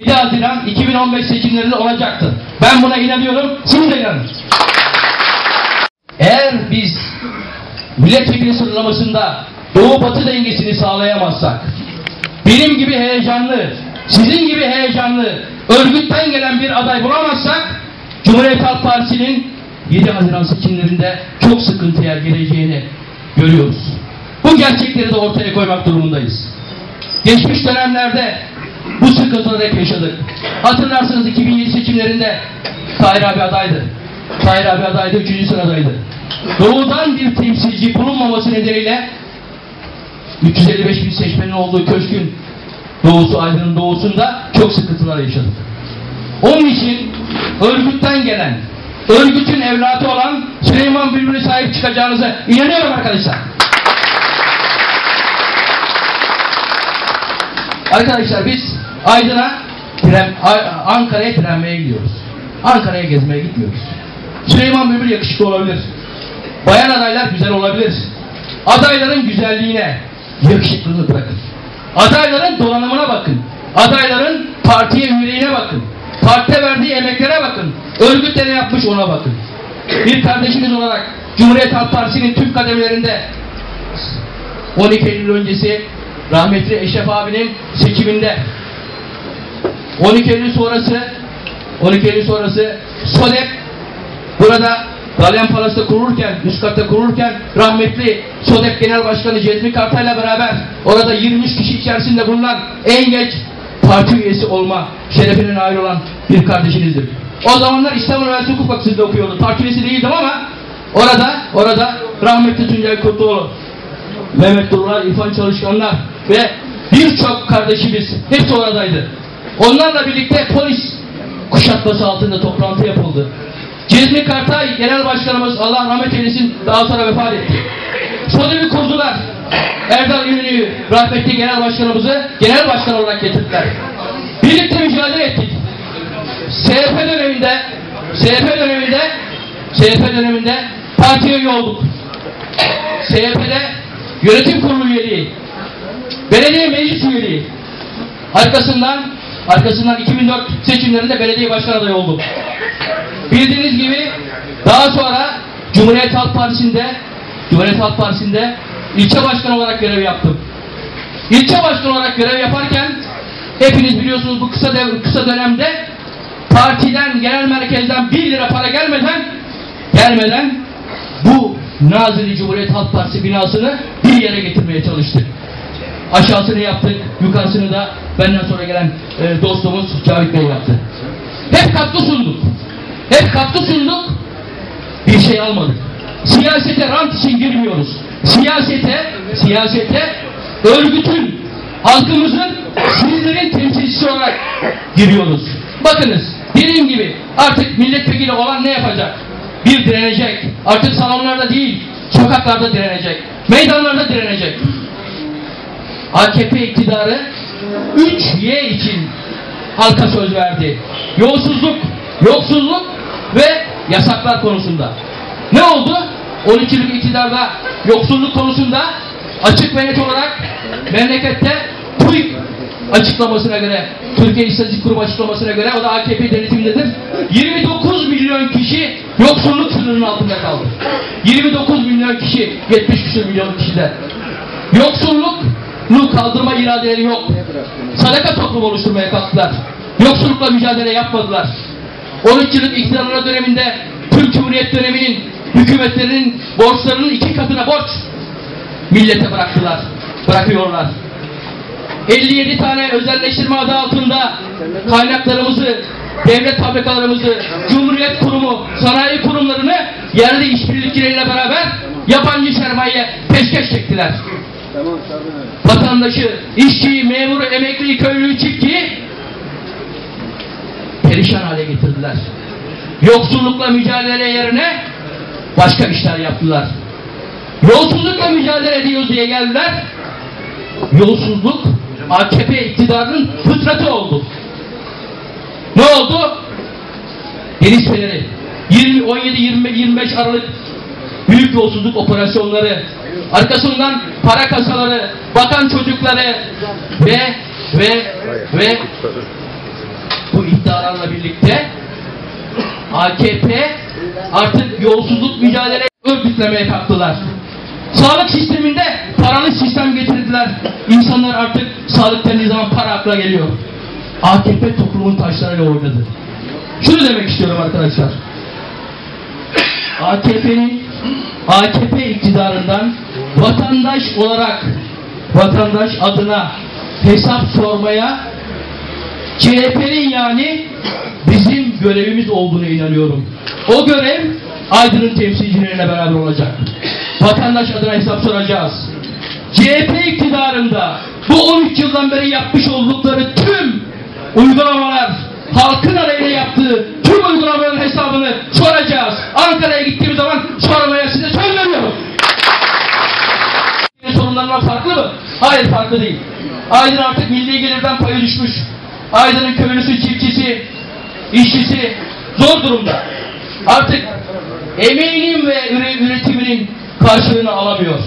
7 Haziran 2015 seçimlerinde olacaktı. Ben buna inanıyorum, siz de inanın. Eğer biz milletvekili sıralamasında Doğu Batı dengesini sağlayamazsak, benim gibi heyecanlı, sizin gibi heyecanlı, örgütten gelen bir aday bulamazsak, Cumhuriyet Halk Partisi'nin 7 Haziran seçimlerinde çok sıkıntıya gireceğini görüyoruz. Bu gerçekleri de ortaya koymak durumundayız. Geçmiş dönemlerde bu sıkıntıları hep yaşadık. Hatırlarsınız 2007 seçimlerinde Tahir abi adaydı. Tahir abi adaydı, üçüncü sıradaydı. Doğudan bir temsilci bulunmaması nedeniyle 355 bin seçmenin olduğu köşkün doğusu, Aydın'ın doğusunda çok sıkıntılar yaşadık. Onun için örgütten gelen, örgütün evladı olan Süleyman Bülbül'e sahip çıkacağınıza inanıyorum arkadaşlar. Arkadaşlar biz Aydın'a Ankara'ya trenmeye gidiyoruz. Ankara'ya gezmeye gitmiyoruz. Süleyman Bülbül yakışıklı olabilir. Bayan adaylar güzel olabilir. Adayların güzelliğine, yakışıklılığını bırakın. Adayların donanımına bakın. Adayların partiye üyeliğine bakın. Partide verdiği emeklere bakın. Örgütte ne yapmış ona bakın. Bir kardeşimiz olarak Cumhuriyet Halk Partisi'nin tüm kademelerinde 12 Eylül öncesi rahmetli Eşref abinin seçiminde 12 Eylül sonrası 12 Eylül sonrası SODEP burada Dalyan Palas'ta kurulurken, üst katta kurulurken rahmetli SODEP Genel Başkanı Cezmi Kartay'la beraber orada 23 kişi içerisinde bulunan en genç parti üyesi olma şerefine nail olan bir kardeşinizdir. O zamanlar İstanbul Üniversitesi Hukuk Fakültesi'nde okuyordu. Parti üyesi değildim ama orada orada rahmetli Tuncay Kurtoğlu Mehmet Durlar, İrfan Çalışkanlar ve birçok kardeşimiz hepsi oradaydı. Onlarla birlikte polis kuşatması altında toplantı yapıldı. Cezmi Kartay Genel Başkanımız Allah rahmet eylesin daha sonra vefat etti. Sodemi kurdular. Erdal Ünlü'yü rahmetli Genel Başkanımızı Genel Başkan olarak getirdiler. Birlikte mücadele ettik. SHP döneminde SHP döneminde SHP döneminde partiye üye olduk. SHP'de yönetim kurulu üyeliği, belediye meclis üyeliği, arkasından arkasından 2004 seçimlerinde belediye başkan adayı oldum. Bildiğiniz gibi daha sonra Cumhuriyet Halk Partisi'nde Cumhuriyet Halk Partisi'nde ilçe başkanı olarak görev yaptım. İlçe başkanı olarak görev yaparken hepiniz biliyorsunuz bu kısa dev- kısa dönemde partiden genel merkezden 1 lira para gelmeden gelmeden bu Nazilli Cumhuriyet Halk Partisi binasını bir yere getirmeye çalıştık. Aşağısını yaptık, yukarısını da benden sonra gelen e, dostumuz Cavit Bey yaptı. Hep katkı sunduk. Hep katkı sunduk. Bir şey almadık. Siyasete rant için girmiyoruz. Siyasete, siyasete örgütün, halkımızın, sizlerin temsilcisi olarak giriyoruz. Bakınız, dediğim gibi artık milletvekili olan ne yapacak? Bir direnecek. Artık salonlarda değil, sokaklarda direnecek. Meydanlarda direnecek. AKP iktidarı 3Y için halka söz verdi. Yolsuzluk, yoksulluk ve yasaklar konusunda. Ne oldu? 12 yıllık iktidarda yoksulluk konusunda açık ve net olarak memlekette TÜİK açıklamasına göre, Türkiye İstatistik Kurumu açıklamasına göre, o da AKP denetimindedir. 29 milyon kişi yoksulluk sınırının altında kaldı. 29 milyon kişi, 70 küsur milyon kişide. Yoksulluk kaldırma iradeleri yok. Sadaka toplumu oluşturmaya kalktılar. Yoksullukla mücadele yapmadılar. 13 yıllık iktidarları döneminde Türk Cumhuriyet döneminin hükümetlerinin borçlarının iki katına borç millete bıraktılar. Bırakıyorlar. 57 tane özelleştirme adı altında kaynaklarımızı, devlet fabrikalarımızı, Cumhuriyet Kurumu, sanayi kurumlarını yerli işbirlikçileriyle beraber yabancı sermaye peşkeş çektiler. Vatandaşı, işçiyi, memuru, emekliyi, köylüyü, çiftçiyi perişan hale getirdiler. Yoksullukla mücadele yerine başka işler yaptılar. Yolsuzlukla mücadele ediyoruz diye geldiler. Yolsuzluk AKP iktidarının fıtratı oldu. Ne oldu? Deniz Feneri 20, 17, 20, 25 Aralık büyük yolsuzluk operasyonları arkasından para kasaları, bakan çocukları ve ve ve bu iddialarla birlikte AKP artık yolsuzluk mücadele örgütlemeye kalktılar. Sağlık sisteminde paralı sistem getirdiler. İnsanlar artık sağlık dendiği zaman para akla geliyor. AKP toplumun taşlarıyla oynadı. Şunu demek istiyorum arkadaşlar. AKP'nin AKP iktidarından vatandaş olarak vatandaş adına hesap sormaya CHP'nin yani bizim görevimiz olduğunu inanıyorum. O görev Aydın'ın temsilcilerine beraber olacak. Vatandaş adına hesap soracağız. CHP iktidarında bu 13 yıldan beri yapmış oldukları tüm uygulamalar, halkın aleyhine yaptığı tüm uygulamaların hesabını soracağız. Ankara'ya gittiğimiz zaman sormaya size söz veriyorum. Sorunlarından farklı mı? Hayır farklı değil. Aydın artık milli gelirden payı düşmüş. Aydın'ın köylüsü, çiftçisi, işçisi zor durumda. Artık emeğinin ve üre- üretiminin karşılığını alamıyor.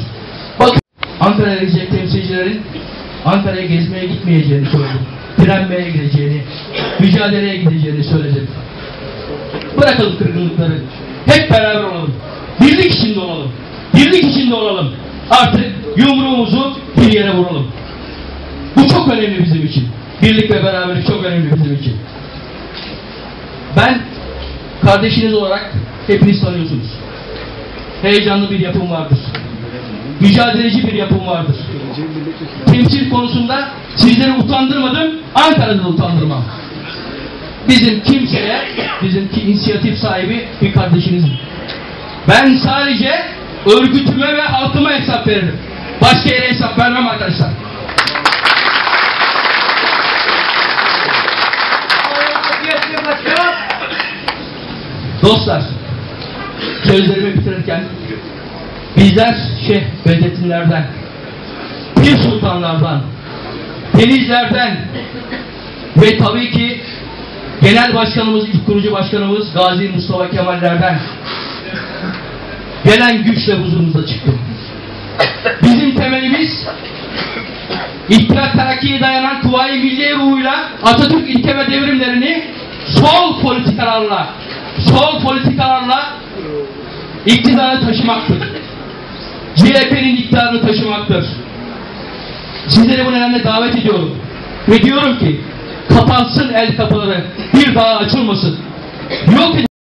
Bakın Ankara'ya gidecek temsilcilerin Ankara'ya gezmeye gitmeyeceğini söyledim. Direnmeye gideceğini, mücadeleye gideceğini söyledim. Bırakalım kırgınlıkları. Hep beraber olalım. Birlik içinde olalım. Birlik içinde olalım. Artık yumruğumuzu bir yere vuralım. Bu çok önemli bizim için. Birlik ve beraberlik çok önemli bizim için. Ben kardeşiniz olarak hepiniz tanıyorsunuz. Heyecanlı bir yapım vardır. Mücadeleci bir yapım vardır. Temsil konusunda sizleri utandırmadım, Ankara'da da utandırmam. Bizim kimseye, bizim ki inisiyatif sahibi bir kardeşinizim. Ben sadece örgütüme ve halkıma hesap veririm. Başka yere hesap vermem arkadaşlar. Dostlar, sözlerimi bitirirken bizler Şeyh Bedrettinlerden, Pir Sultanlardan, Denizlerden ve tabii ki Genel Başkanımız, ilk kurucu başkanımız Gazi Mustafa Kemal'lerden gelen güçle huzurunuzda çıktım. Bizim temelimiz İttihat Terakki'ye dayanan Kuvayi Milliye ruhuyla Atatürk ilke ve devrimlerini sol politikalarla sol politikalarla iktidarı taşımaktır. CHP'nin iktidarını taşımaktır. Sizleri bu nedenle davet ediyorum. Ve diyorum ki kapansın el kapıları bir daha açılmasın. Yok.